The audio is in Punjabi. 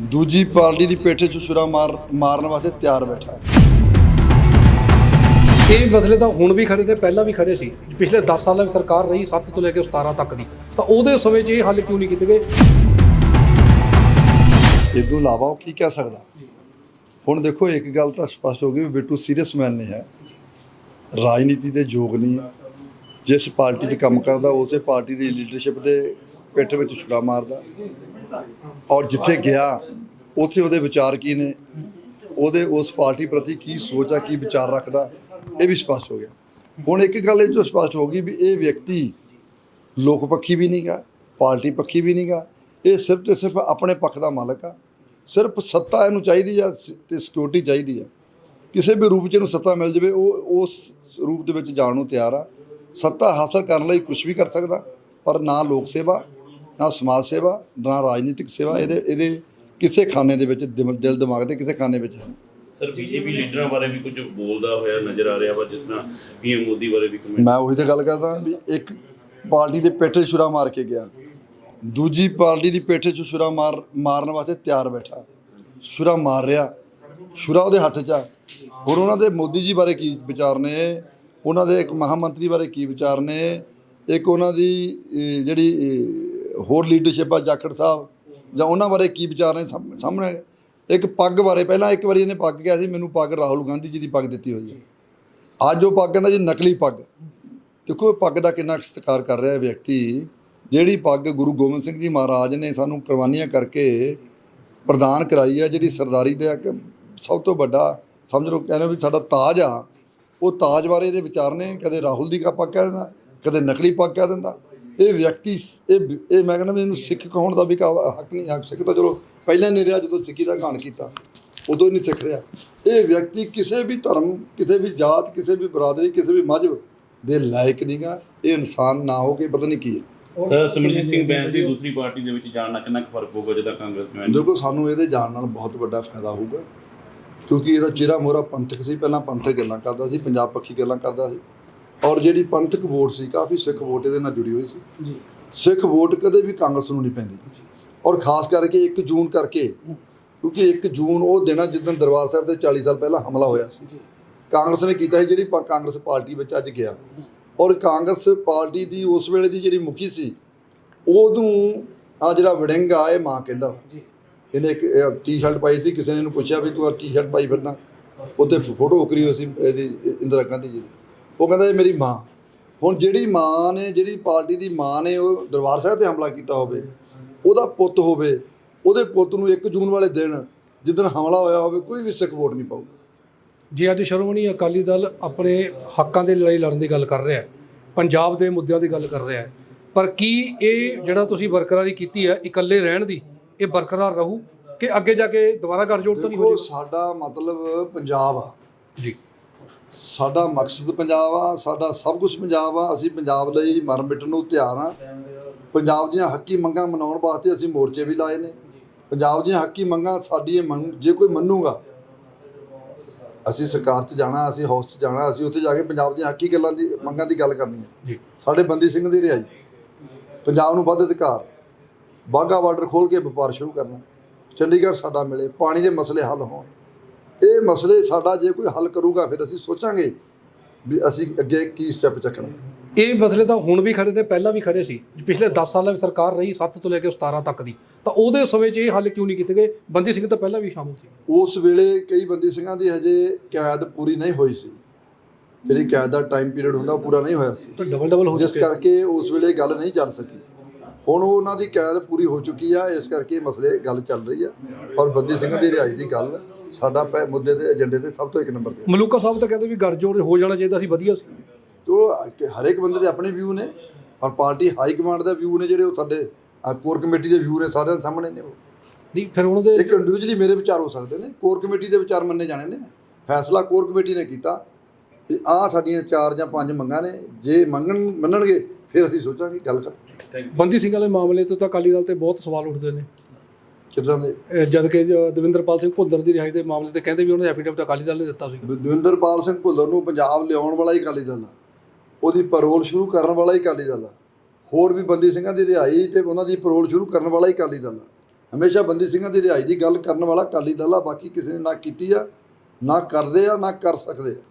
ਦੂਜੀ ਪਾਰਟੀ ਦੀ ਪੇਠੇ 'ਚ ਛੁਰਾ ਮਾਰ ਮਾਰਨ ਵਾਸਤੇ ਤਿਆਰ ਬੈਠਾ। ਹੈ। ਇਹ ਮਸਲੇ ਤਾਂ ਹੁਣ ਵੀ ਖੜੇ ਨੇ ਪਹਿਲਾਂ ਵੀ ਖੜੇ ਸੀ। ਪਿਛਲੇ 10 ਸਾਲਾਂ ਵਿੱਚ ਸਰਕਾਰ ਰਹੀ 7 ਤੋਂ ਲੈ ਕੇ 17 ਤੱਕ ਦੀ। ਤਾਂ ਉਹਦੇ ਸਮੇਂ 'ਚ ਇਹ ਹੱਲ ਕਿਉਂ ਨਹੀਂ ਕੀਤੇ ਗਏ? ਇਹ ਤੋਂ ਇਲਾਵਾ ਉਹ ਕੀ ਕਹਿ ਸਕਦਾ? ਹੁਣ ਦੇਖੋ ਇੱਕ ਗੱਲ ਤਾਂ ਸਪਸ਼ਟ ਹੋ ਗਈ ਵੀ ਬਿੱਟੂ ਸੀਰੀਅਸ ਮੈਨ ਨਹੀਂ ਹੈ। ਰਾਜਨੀਤੀ ਦੇ ਯੋਗ ਨਹੀਂ ਹੈ। ਜਿਸ ਪਾਰਟੀ 'ਚ ਕੰਮ ਕਰਦਾ ਉਸੇ ਪਾਰਟੀ ਦੀ ਲੀਡਰਸ਼ਿਪ ਦੇ ਪਿੱਠ ਵਿੱਚ ਛੁਰਾ ਮਾਰਦਾ। ਔਰ ਜਿੱਥੇ ਗਿਆ, ਉੱਥੇ ਉਹਦੇ ਵਿਚਾਰ ਕੀ ਨੇ? ਉਹਦੇ ਉਸ ਪਾਰਟੀ ਪ੍ਰਤੀ ਕੀ ਸੋਚ ਆ, ਕੀ ਵਿਚਾਰ ਰੱਖਦਾ? ਇਹ ਵੀ ਸਪਸ਼ਟ ਹੋ ਗਿਆ। ਹੁਣ ਇੱਕ ਗੱਲ ਇਹ ਜੋ ਸਪਸ਼ਟ ਹੋ ਗਈ ਵੀ ਇਹ ਵਿਅਕਤੀ ਲੋਕ ਪੱਖੀ ਵੀ ਨਹੀਂਗਾ ਪਾਰਟੀ ਪੱਖੀ ਵੀ ਨਹੀਂਗਾ ਇਹ ਸਿਰਫ ਤੇ ਸਿਰਫ ਆਪਣੇ ਪੱਖ ਦਾ ਮਾਲਕ ਆ। ਸਿਰਫ ਸੱਤਾ ਇਹਨੂੰ ਚਾਹੀਦੀ ਆ ਸ- ਤੇ ਸਿਕਿਉਰਿਟੀ ਚਾਹੀਦੀ ਆ। ਕਿਸੇ ਵੀ ਰੂਪ 'ਚ ਇਹਨੂੰ ਸੱਤਾ ਮਿਲ ਜਾਵੇ, ਉਹ, ਉਸ ਰੂਪ ਦੇ ਵਿੱਚ ਜਾਣ ਨੂੰ ਤਿਆਰ ਆ। ਸੱਤਾ ਹਾਸਲ ਕਰਨ ਲਈ ਕੁਝ ਵੀ ਕਰ ਸਕਦਾ, ਪਰ ਨਾ ਲੋਕ ਸੇਵਾ ਨਾ ਸਮਾਜ ਸੇਵਾ ਨਾ ਰਾਜਨੀਤਿਕ ਸੇਵਾ ਇਹਦੇ ਇਹਦੇ ਕਿਸੇ ਖਾਨੇ ਦੇ ਵਿੱਚ ਦਿਲ ਦਿਮਾਗ ਦੇ ਕਿਸੇ ਖਾਨੇ ਵਿੱਚ ਹੈ। ਸਰ ਬੀਜੇਪੀ ਲੀਡਰਾਂ ਬਾਰੇ ਵੀ ਕੁਝ ਬੋਲਦਾ ਹੋਇਆ ਨਜ਼ਰ ਆ ਰਿਹਾ ਵਾ ਜਿਸ ਤਰ੍ਹਾਂ ਪੀਐਮ ਮੋਦੀ ਬਾਰੇ ਵੀ ਕਮੈਂਟ ਮੈਂ ਉਹੀ ਤਾਂ ਗੱਲ ਕਰਦਾ ਵੀ ਇੱਕ ਪਾਰਟੀ ਦੇ ਪੇਠੇ ਛੁਰਾ ਮਾਰ ਕੇ ਗਿਆ। ਦੂਜੀ ਪਾਰਟੀ ਦੀ ਪੇਠੇ 'ਚ ਛੁਰਾ ਮਾਰ ਮਾਰਨ ਵਾਸਤੇ ਤਿਆਰ ਬੈਠਾ। ਛੁਰਾ ਮਾਰ ਰਿਹਾ। ਛੁਰਾ ਉਹਦੇ ਹੱਥ 'ਚ ਆ। ਹੋਰ ਉਹਨਾਂ ਦੇ ਮੋਦੀ ਜੀ ਬਾਰੇ ਕੀ ਵਿਚਾਰ ਨੇ? ਉਹਨਾਂ ਦੇ ਇੱਕ ਮਹਾਮੰਤਰੀ ਬਾਰੇ ਕੀ ਵਿਚਾਰ ਨੇ? ਇੱਕ ਉਹਨਾਂ ਦੀ ਜਿਹੜੀ ਹੋਰ ਲੀਡਰਸ਼ਿਪ ਆ ਜਾਖੜ ਸਾਹਿਬ, ਜਾਂ ਉਹਨਾਂ ਬਾਰੇ ਕੀ ਵਿਚਾਰ ਨੇ ਸਾਹਮ- ਸਾਹਮਣੇ? ਇੱਕ ਪੱਗ ਬਾਰੇ, ਪਹਿਲਾਂ ਇੱਕ ਵਾਰੀ ਇਹਨੇ ਪੱਗ ਕਿਹਾ ਸੀ, ਮੈਨੂੰ ਪੱਗ ਰਾਹੁਲ ਗਾਂਧੀ ਜੀ ਦੀ ਪੱਗ ਦਿੱਤੀ ਹੋਈ ਹੈ। ਅੱਜ ਉਹ ਪੱਗ ਕਹਿੰਦਾ ਜੀ ਨਕਲੀ ਪੱਗ। ਦੇਖੋ ਇਹ ਪੱਗ ਦਾ ਕਿੰਨਾ ਕੁ ਸਤਿਕਾਰ ਕਰ ਰਿਹਾ ਹੈ ਵਿਅਕਤੀ। ਜਿਹੜੀ ਪੱਗ ਗੁਰੂ ਗੋਬਿੰਦ ਸਿੰਘ ਜੀ ਮਹਾਰਾਜ ਨੇ ਸਾਨੂੰ ਕੁਰਬਾਨੀਆਂ ਕਰਕੇ ਪ੍ਰਦਾਨ ਕਰਾਈ ਹੈ, ਜਿਹੜੀ ਸਰਦਾਰੀ ਦਾ ਇੱਕ ਸਭ ਤੋਂ ਵੱਡਾ, ਸਮਝ ਲਓ, ਕਹਿੰਦੇ ਵੀ ਸਾਡਾ ਤਾਜ ਆ, ਉਹ ਤਾਜ ਬਾਰੇ ਇਹਦੇ ਵਿਚਾਰ ਨੇ। ਕਦੇ ਰਾਹੁਲ ਦੀ ਕਾ ਪੱਗ ਕਹਿ ਦਿੰਦਾ, ਕਦੇ ਨਕਲੀ ਪੱਗ ਕਹਿ ਦਿੰਦਾ। ਇਹ ਵਿਅਕਤੀ ਇਹ ਇਹ ਮੈਂ ਕਹਿੰਦਾ ਵੀ ਇਹਨੂੰ ਸਿੱਖ ਕਹਾਉਣ ਦਾ ਵੀ ਕਾ- ਹੱਕ ਨਹੀਂ ਹੱਕ ਸਿੱਖ ਤਾਂ ਚਲੋ ਪਹਿਲਾਂ ਨਹੀਂ ਰਿਹਾ ਜਦੋਂ ਸਿੱਖੀ ਦਾ ਗਾਣ ਕੀਤਾ ਉਦੋਂ ਹੀ ਨਹੀਂ ਸਿੱਖ ਰਿਹਾ। ਇਹ ਵਿਅਕਤੀ ਕਿਸੇ ਵੀ ਧਰਮ ਕਿਸੇ ਵੀ ਜਾਤ ਕਿਸੇ ਵੀ ਬਰਾਦਰੀ ਕਿਸੇ ਵੀ ਮਜ਼ਹਬ ਦੇ ਲਾਇਕ ਨਹੀਂਗਾ ਇਹ ਇਨਸਾਨ ਨਾ ਹੋ ਕੇ ਪਤਾ ਨਹੀਂ ਕੀ ਹੈ। ਸਰ ਸਿਮਰਜੀਤ ਸਿੰਘ ਬੈਂਸ ਦੀ ਦੂਸਰੀ ਪਾਰਟੀ ਦੇ ਵਿੱਚ ਜਾਣ ਨਾਲ ਕਿੰਨਾ ਕੁ ਫ਼ਰਕ ਹੋਊਗਾ ਜਦੋਂ ਕਾਂਗਰਸ ਜੁਆਇਨ ਦੇਖੋ ਸਾਨੂੰ ਇਹਦੇ ਜਾਣ ਨਾਲ ਬਹੁਤ ਵੱਡਾ ਫਾਇਦਾ ਹੋਊਗਾ ਕਿਉਂਕਿ ਇਹਦਾ ਚਿਹਰਾ ਮੋਰਾ ਪੰਥਕ ਸੀ ਪਹਿਲਾਂ ਪੰਥਕ ਗੱਲਾਂ ਕਰਦਾ ਸੀ ਪੰਜਾਬ ਪੱਖੀ ਗੱਲਾਂ ਕਰਦਾ ਸੀ। ਔਰ ਜਿਹੜੀ ਪੰਥਕ ਵੋਟ ਸੀ ਕਾਫੀ ਸਿੱਖ ਵੋਟ ਇਹਦੇ ਨਾਲ ਜੁੜੀ ਹੋਈ ਸੀ। ਜੀ। ਸਿੱਖ ਵੋਟ ਕਦੇ ਵੀ ਕਾਂਗਰਸ ਨੂੰ ਨਹੀਂ ਪੈਂਦੀ। ਔਰ ਖਾਸ ਕਰਕੇ 1 ਜੂਨ ਕਰਕੇ ਕਿਉਂਕਿ 1 ਜੂਨ ਉਹ ਦਿਨ ਆ ਜਿੱਦਣ ਦਰਬਾਰ ਸਾਹਿਬ ਤੇ 40 ਸਾਲ ਪਹਿਲਾਂ ਹਮਲਾ ਹੋਇਆ ਸੀ। ਕਾਂਗਰਸ ਨੇ ਕੀਤਾ ਸੀ ਜਿਹੜੀ ਕਾਂਗਰਸ ਪਾਰਟੀ ਵਿੱਚ ਅੱਜ ਗਿਆ। ਔਰ ਕਾਂਗਰਸ ਪਾਰਟੀ ਦੀ ਉਸ ਵੇਲੇ ਦੀ ਜਿਹੜੀ ਮੁਖੀ ਸੀ ਉਦੋਂ ਆ ਜਿਹੜਾ ਵੜਿੰਗ ਆ ਇਹ ਮਾਂ ਕਹਿੰਦਾ। ਜੀ। ਇਹਨੇ ਇੱਕ ਟੀ-ਸ਼ਰਟ ਪਾਈ ਸੀ ਕਿਸੇ ਨੇ ਇਹਨੂੰ ਪੁੱਛਿਆ ਵੀ ਤੂੰ ਆ ਟੀ-ਸ਼ਰਟ ਪਾਈ ਫਿਰਦਾ ਉੱਤੇ ਫੋਟੋ ਉਕਰੀ ਹੋਈ ਸੀ ਇਹਦੀ ਇੰਦਰਾ ਗਾਂਧੀ ਜੀ ਦੀ। ਉਹ ਕਹਿੰਦਾ ਇਹ ਮੇਰੀ ਮਾਂ। ਹੁਣ ਜਿਹੜੀ ਮਾਂ ਨੇ ਜਿਹੜੀ ਪਾਰਟੀ ਦੀ ਮਾਂ ਨੇ ਉਹ ਦਰਬਾਰ ਸਾਹਿਬ ਤੇ ਹਮਲਾ ਕੀਤਾ ਹੋਵੇ ਉਹਦਾ ਪੁੱਤ ਹੋਵੇ ਉਹਦੇ ਪੁੱਤ ਨੂੰ 1 ਜੂਨ ਵਾਲੇ ਦਿਨ ਜਿੱਦਣ ਹਮਲਾ ਹੋਇਆ ਹੋਵੇ ਕੋਈ ਵੀ ਸਿੱਖ ਵੋਟ ਨਹੀਂ ਪਾਊਗਾ। ਜੇ ਅੱਜ ਸ਼੍ਰੋਮਣੀ ਅਕਾਲੀ ਦਲ ਆਪਣੇ ਹੱਕਾਂ ਦੇ ਲਈ ਲੜਨ ਦੀ ਗੱਲ ਕਰ ਰਿਹਾ ਹੈ ਪੰਜਾਬ ਦੇ ਮੁੱਦਿਆਂ ਦੀ ਗੱਲ ਕਰ ਰਿਹਾ ਹੈ। ਪਰ ਕੀ ਇਹ ਜਿਹੜਾ ਤੁਸੀਂ ਬਰਕਰਾਰੀ ਕੀਤੀ ਹੈ ਇਕੱਲੇ ਰਹਿਣ ਦੀ ਇਹ ਬਰਕਰਾਰ ਰਹੂ ਕਿ ਅੱਗੇ ਜਾ ਕੇ ਦੁਬਾਰਾ ਗੱਠਜੋੜ ਤਾਂ ਨਹੀਂ ਹੋ ਜਾਊਗਾ ਸਾਡਾ ਮਤਲਬ ਪੰਜਾਬ ਆ। ਜੀ। ਸਾਡਾ ਮਕਸਦ ਪੰਜਾਬ ਆ ਸਾਡਾ ਸਭ ਕੁਝ ਪੰਜਾਬ ਆ ਅਸੀਂ ਪੰਜਾਬ ਲਈ ਮਰ ਮਿਟਣ ਨੂੰ ਤਿਆਰ ਆ। ਪੰਜਾਬ ਦੀਆਂ ਹੱਕੀ ਮੰਗਾਂ ਮਨਾਉਣ ਵਾਸਤੇ ਅਸੀਂ ਮੋਰਚੇ ਵੀ ਲਾਏ ਨੇ। ਪੰਜਾਬ ਦੀਆਂ ਹੱਕੀ ਮੰਗਾਂ ਸਾਡੀ ਇਹ ਮੰਗ ਜੇ ਕੋਈ ਮੰਨੂਗਾ ਅਸੀਂ ਸਰਕਾਰ 'ਚ ਜਾਣਾ ਅਸੀਂ ਹਾਊਸ 'ਚ ਜਾਣਾ ਅਸੀਂ ਉੱਥੇ ਜਾ ਕੇ ਪੰਜਾਬ ਦੀਆਂ ਹੱਕੀ ਗੱਲਾਂ ਦੀ ਮੰਗਾਂ ਦੀ ਗੱਲ ਕਰਨੀ ਹੈ ਸਾਡੇ ਬੰਦੀ ਸਿੰਘ ਦੀ ਰਿਹਾਈ। ਪੰਜਾਬ ਨੂੰ ਵੱਧ ਅਧਿਕਾਰ ਬਾਗਾ ਬਾਰਡਰ ਖੋਲ ਕੇ ਵਪਾਰ ਸ਼ੁਰੂ ਕਰਨਾ। ਚੰਡੀਗੜ੍ਹ ਸਾਡਾ ਮਿਲੇ ਪਾਣੀ ਦੇ ਮਸਲੇ ਹੱਲ ਹੋਣ। ਇਹ ਮਸਲੇ ਸਾਡਾ ਜੇ ਕੋਈ ਹੱਲ ਕਰੂਗਾ ਫਿਰ ਅਸੀਂ ਸੋਚਾਂਗੇ ਵੀ ਅਸੀਂ ਅੱਗੇ ਕੀ ਸਟੈਪ ਚੱਕਣਾ। ਇਹ ਮਸਲੇ ਤਾਂ ਹੁਣ ਵੀ ਖੜੇ ਨੇ ਪਹਿਲਾਂ ਵੀ ਖੜੇ ਸੀ। ਪਿਛਲੇ 10 ਸਾਲਾਂ ਵਿੱਚ ਸਰਕਾਰ ਰਹੀ 7 ਤੋਂ ਲੈ ਕੇ 17 ਤੱਕ ਦੀ। ਤਾਂ ਉਹਦੇ ਸਮੇਂ 'ਚ ਇਹ ਹੱਲ ਕਿਉਂ ਨਹੀਂ ਕੀਤੇ ਗਏ? ਬੰਦੀ ਸਿੰਘ ਤਾਂ ਪਹਿਲਾਂ ਵੀ ਸ਼ਾਮਲ ਸੀ। ਉਸ ਵੇਲੇ ਕਈ ਬੰਦੀ ਸਿੰਘਾਂ ਦੀ ਹਜੇ ਕੈਦ ਪੂਰੀ ਨਹੀਂ ਹੋਈ ਸੀ। ਜਿਹੜੀ ਕੈਦ ਦਾ ਟਾਈਮ ਪੀਰੀਅਡ ਹੁੰਦਾ ਉਹ ਪੂਰਾ ਨਹੀਂ ਹੋਇਆ ਸੀ। ਤਾਂ ਡਬਲ ਡਬਲ ਹੋ ਜਿਸ ਕਰਕੇ ਉਸ ਵੇਲੇ ਗੱਲ ਨਹੀਂ ਚੱਲ ਸਕੀ। ਹੁਣ ਉਹਨਾਂ ਦੀ ਕੈਦ ਪੂਰੀ ਹੋ ਚੁੱਕੀ ਆ ਇਸ ਕਰਕੇ ਮਸਲੇ ਗੱਲ ਚੱਲ ਰਹੀ ਆ। ਔਰ ਬੰਦੀ ਸਿੰਘ ਦੀ ਰਿਹਾਈ ਦੀ ਗੱਲ ਸਾਡਾ ਪੈ- ਮੁੱਦੇ ਦੇ ਏਜੰਡੇ ਤੇ ਸਭ ਤੋਂ ਇੱਕ ਨੰਬਰ ਤੇ। ਮਲੂਕਾ ਸਾਹਿਬ ਤਾਂ ਕਹਿੰਦੇ ਵੀ ਗੱਠਜੋੜ ਹੋ ਜਾਣਾ ਚਾਹੀਦਾ ਸੀ ਵਧੀਆ ਸੀ। ਤੋ ਹਰੇਕ ਬੰਦੇ ਦੇ ਆਪਣੇ ਵਿਊ ਨੇ ਔਰ ਪਾਰਟੀ ਹਾਈ ਕਮਾਂਡ ਦੇ ਵਿਊ ਨੇ ਜਿਹੜੇ ਉਹ ਸਾਡੇ ਕੋਰ ਕਮੇਟੀ ਦੇ ਵਿਊ ਨੇ ਸਾਰਿਆਂ ਦੇ ਸਾਹਮਣੇ ਨੇ ਉਹ। ਨਹੀਂ ਫਿਰ ਉਹਨਾਂ ਦੇ ਇੱਕ ਇੰਡੀਵਿਜੂਅਲੀ ਮੇਰੇ ਵਿਚਾਰ ਹੋ ਸਕਦੇ ਨੇ ਕੋਰ ਕਮੇਟੀ ਦੇ ਵਿਚਾਰ ਮੰਨੇ ਜਾਣੇ ਨੇ। ਫੈਸਲਾ ਕੋਰ ਕਮੇਟੀ ਨੇ ਕੀਤਾ ਵੀ ਆਹ ਸਾਡੀਆਂ ਚਾਰ ਜਾਂ ਪੰਜ ਮੰਗਾਂ ਨੇ ਜੇ ਮੰਗਣ ਮੰਨਣਗੇ ਫਿਰ ਅਸੀਂ ਸੋਚਾਂਗੇ ਗੱਲ ਖਤਮ। ਬੰਦੀ ਸਿੰਘ ਵਾਲੇ ਮਾਮਲੇ ਤੋਂ ਤਾਂ ਅਕਾਲੀ ਦਲ ਤੇ ਬਹੁਤ ਸਵਾਲ ਉੱਠਦੇ ਨੇ। ਕਿੱਦਾਂ ਦੇ? ਜਦ ਕਿ ਜੋ ਦਵਿੰਦਰਪਾਲ ਸਿੰਘ ਭੁੱਲਰ ਦੀ ਰਿਹਾਈ ਦੇ ਮਾਮਲੇ ਤੇ ਕਹਿੰਦੇ ਵੀ ਉਹਨੇ ਐਫੀਡੇਵਿਟ ਅਕਾਲੀ ਦਲ ਨੇ ਦਿੱਤਾ ਸੀ ਦਵਿੰਦਰਪਾਲ ਸਿੰਘ ਭੁੱਲਰ ਨੂੰ ਪੰਜਾਬ ਲਿਆਉਣ ਵਾਲਾ ਹੀ ਅਕਾਲੀ ਦਲ ਆ। ਉਹਦੀ ਪੈਰੋਲ ਸ਼ੁਰੂ ਕਰਨ ਵਾਲਾ ਹੀ ਅਕਾਲੀ ਦਲ ਆ। ਹੋਰ ਵੀ ਬੰਦੀ ਸਿੰਘਾਂ ਦੀ ਰਿਹਾਈ ਤੇ ਉਹਨਾਂ ਦੀ ਪੈਰੋਲ ਸ਼ੁਰੂ ਕਰਨ ਵਾਲਾ ਹੀ ਅਕਾਲੀ ਦਲ ਆ। ਹਮੇਸ਼ਾ ਬੰਦੀ ਸਿੰਘਾਂ ਦੀ ਰਿਹਾਈ ਦੀ ਗੱਲ ਕਰਨ ਵਾਲਾ ਅਕਾਲੀ ਦਲ ਆ ਬਾਕੀ ਕਿਸੇ ਨੇ ਨਾ ਕੀਤੀ ਆ ਨਾ ਕਰਦੇ ਆ ਨਾ ਕਰ ਸਕਦੇ ਆ।